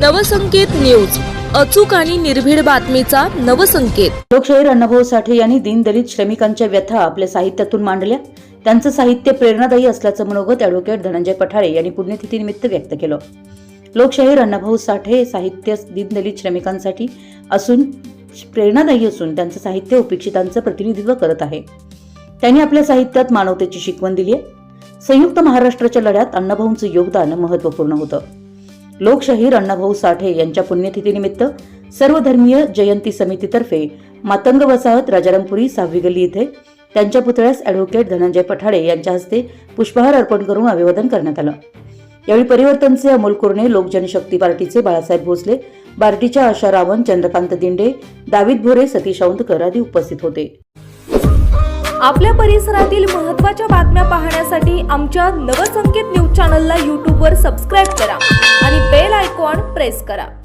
Navsanket news. अचूक आणि निर्भीड बातमीचा नवसंकेत. लोकशाहीर अण्णाभाऊ साठे यांनी दीनदलित श्रमिकांच्या व्यथा आपल्या साहित्यातून मांडल्या. त्यांचं साहित्य प्रेरणादायी असल्याचं मनोगत ॲडव्होकेट धनंजय पठाळे यांनी पुण्यतिथीनिमित्त व्यक्त केलं. लोकशाहीर अण्णाभाऊ साठे साहित्य दीनदलित श्रमिकांसाठी असून प्रेरणादायी असून त्यांचं साहित्य उपेक्षितांचं प्रतिनिधित्व करत आहे. त्यांनी आपल्या साहित्यात मानवतेची शिकवण दिली आहे. संयुक्त महाराष्ट्राच्या लढ्यात अण्णाभाऊंचं योगदान महत्त्वपूर्ण होतं. लोकशाहीर अण्णाभाऊ साठे यांच्या पुण्यतिथीनिमित्त सर्वधर्मीय जयंती समितीतर्फे मातंग वसाहत राजारामपुरी सहावी गल्ली इथे त्यांच्या पुतळ्यास ॲडव्होकेट धनंजय पठाडे यांच्या हस्ते पुष्पहार अर्पण करून अभिवादन करण्यात आलं. यावेळी परिवर्तनचे अमोल कुरणे लोक जनशक्ती पार्टीचे बाळासाहेब भोसले बार्टीच्या आशा रावण चंद्रकांत दिंडे दाविद भोरे सतीश औंदकर आदी उपस्थित होते. आपल्या परिसरातील महत्त्वाच्या बातम्या पाहण्यासाठी आमच्या नवसंकेत न्यूज चॅनलला यूट्यूबवर सबस्क्राईब करा. प्रेस करा.